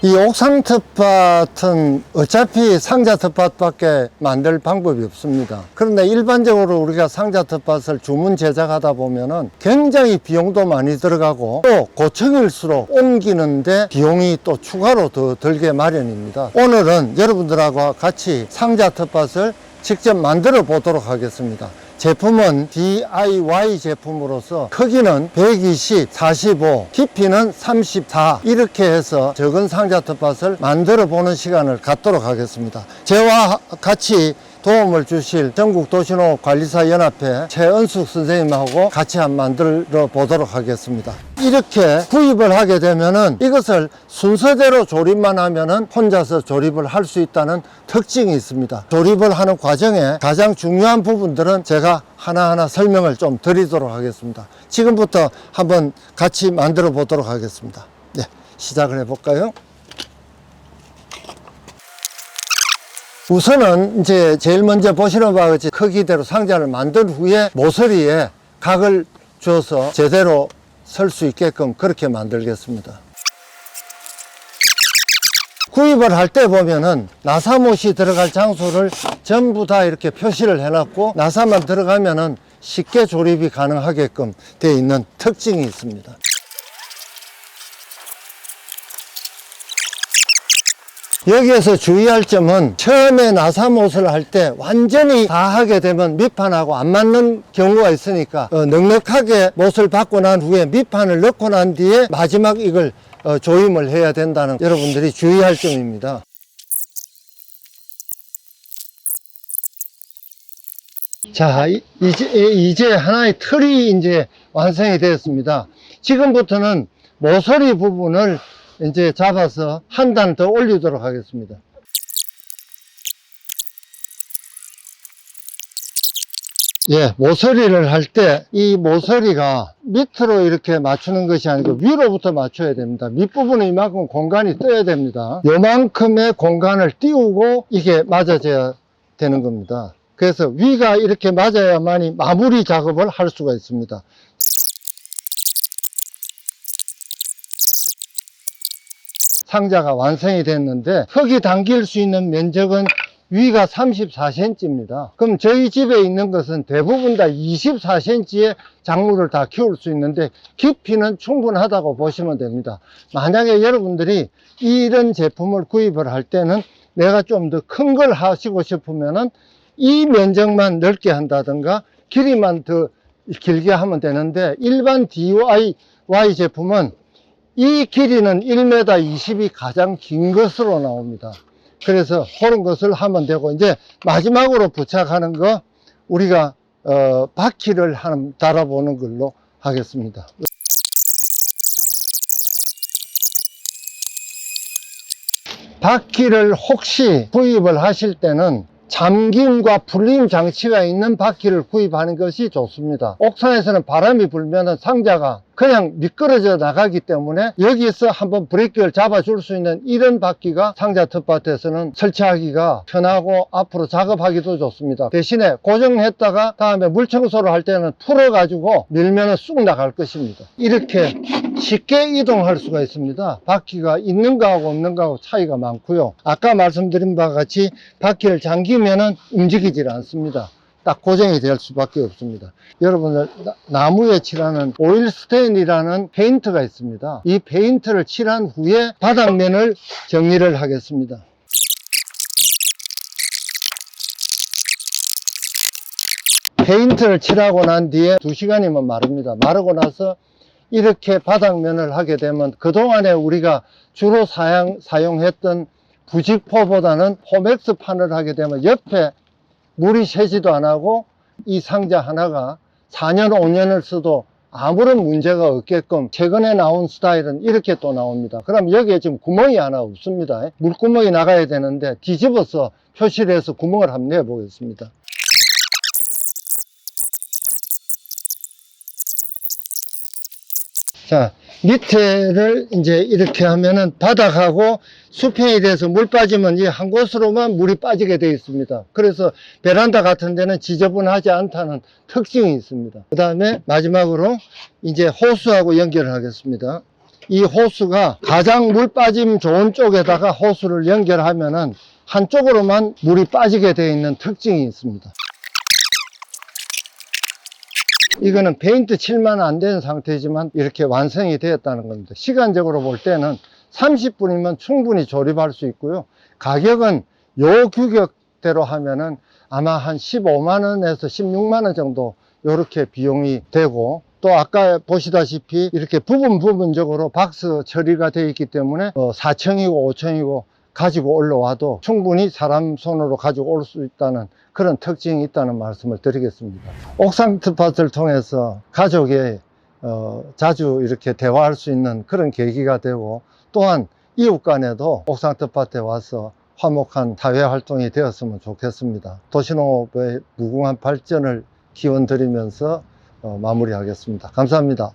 이 옥상 텃밭은 어차피 상자 텃밭밖에 만들 방법이 없습니다. 그런데 일반적으로 우리가 상자 텃밭을 주문 제작하다 보면은 굉장히 비용도 많이 들어가고 또 고층일수록 옮기는데 비용이 또 추가로 더 들게 마련입니다. 오늘은 여러분들하고 같이 상자 텃밭을 직접 만들어 보도록 하겠습니다. 제품은 DIY 제품으로서 크기는 120, 45, 깊이는 34 이렇게 해서 적은 상자 텃밭을 만들어 보는 시간을 갖도록 하겠습니다. 저와 같이 도움을 주실 전국 도시농업 관리사 연합회 최은숙 선생님하고 같이 한번 만들어 보도록 하겠습니다. 이렇게 구입을 하게 되면은 이것을 순서대로 조립만 하면은 혼자서 조립을 할 수 있다는 특징이 있습니다. 조립을 하는 과정에 가장 중요한 부분들은 제가 하나하나 설명을 좀 드리도록 하겠습니다. 지금부터 한번 같이 만들어 보도록 하겠습니다. 네, 시작을 해 볼까요? 우선은 이제 제일 먼저 보시는 바와 같이 크기대로 상자를 만든 후에 모서리에 각을 줘서 제대로 설 수 있게끔 그렇게 만들겠습니다. 구입을 할 때 보면은 나사못이 들어갈 장소를 전부 다 이렇게 표시를 해놨고 나사만 들어가면은 쉽게 조립이 가능하게끔 되어 있는 특징이 있습니다. 여기에서 주의할 점은 처음에 나사못을 할 때 완전히 다 하게 되면 밑판하고 안 맞는 경우가 있으니까 어, 넉넉하게 못을 받고 난 후에 밑판을 넣고 난 뒤에 마지막 이걸 어, 조임을 해야 된다는 여러분들이 주의할 점입니다. 자, 이- 이제, 이제 하나의 틀이 이제 완성이 되었습니다. 지금부터는 모서리 부분을 이제 잡아서 한 단 더 올리도록 하겠습니다. 예, 모서리를 할 때 이 모서리가 밑으로 이렇게 맞추는 것이 아니고 위로부터 맞춰야 됩니다. 밑부분에 이만큼 공간이 떠야 됩니다. 요만큼의 공간을 띄우고 이게 맞아져야 되는 겁니다. 그래서 위가 이렇게 맞아야만이 마무리 작업을 할 수가 있습니다. 상자가 완성이 됐는데 흙이 담길 수 있는 면적은 위가 34cm입니다. 그럼 저희 집에 있는 것은 대부분 다 24cm의 작물을 다 키울 수 있는데 깊이는 충분하다고 보시면 됩니다. 만약에 여러분들이 이런 제품을 구입을 할 때는 내가 좀 더 큰 걸 하시고 싶으면은 이 면적만 넓게 한다든가 길이만 더 길게 하면 되는데 일반 DIY 제품은 이 길이는 1m 20이 가장 긴 것으로 나옵니다. 그래서 그런 것을 하면 되고 이제 마지막으로 부착하는 거 우리가 어, 바퀴를 한 달아보는 걸로 하겠습니다. 바퀴를 혹시 구입을 하실 때는 잠김과 풀림 장치가 있는 바퀴를 구입하는 것이 좋습니다. 옥상에서는 바람이 불면 상자가 그냥 미끄러져 나가기 때문에 여기서 한번 브레이크를 잡아줄 수 있는 이런 바퀴가 상자 텃밭에서는 설치하기가 편하고 앞으로 작업하기도 좋습니다. 대신에 고정했다가 다음에 물 청소를 할 때는 풀어 가지고 밀면 쑥 나갈 것입니다. 이렇게 쉽게 이동할 수가 있습니다. 바퀴가 있는 거하고 없는 거하고 차이가 많고요. 아까 말씀드린 바와 같이 바퀴를 잠기면은 움직이질 않습니다. 딱 고정이 될 수밖에 없습니다. 여러분들 나- 나무에 칠하는 오일 스테인이라는 페인트가 있습니다. 이 페인트를 칠한 후에 바닥면을 정리를 하겠습니다. 페인트를 칠하고 난 뒤에 2시간이면 마릅니다. 마르고 나서 이렇게 바닥면을 하게 되면 그동안에 우리가 주로 사용, 사용했던 부직포보다는 포맥스 판을 하게 되면 옆에 물이 새지도 안 하고 이 상자 하나가 4년, 5년을 써도 아무런 문제가 없게끔 최근에 나온 스타일은 이렇게 또 나옵니다. 그럼 여기에 지금 구멍이 하나 없습니다. 물구멍이 나가야 되는데 뒤집어서 표시를 해서 구멍을 한번 내 보겠습니다. 자, 밑에를 이제 이렇게 하면은 바닥하고 수평이 돼서 물 빠지면 이 한 곳으로만 물이 빠지게 되어 있습니다. 그래서 베란다 같은 데는 지저분하지 않다는 특징이 있습니다. 그 다음에 마지막으로 이제 호수하고 연결을 하겠습니다. 이 호수가 가장 물 빠짐 좋은 쪽에다가 호수를 연결하면은 한쪽으로만 물이 빠지게 되어 있는 특징이 있습니다. 이거는 페인트 칠만 안 된 상태지만 이렇게 완성이 되었다는 겁니다. 시간적으로 볼 때는 30분이면 충분히 조립할 수 있고요. 가격은 요 규격대로 하면은 아마 한 15만 원에서 16만 원 정도 이렇게 비용이 되고 또 아까 보시다시피 이렇게 부분 부분적으로 박스 처리가 되어 있기 때문에 어 4층이고 5층이고 가지고 올라와도 충분히 사람 손으로 가지고 올 수 있다는 그런 특징이 있다는 말씀을 드리겠습니다. 옥상 특밭을 통해서 가족의 어, 자주 이렇게 대화할 수 있는 그런 계기가 되고 또한 이웃 간에도 옥상 특밭에 와서 화목한 사회 활동이 되었으면 좋겠습니다. 도시농업의 무궁한 발전을 기원 드리면서 어, 마무리하겠습니다. 감사합니다.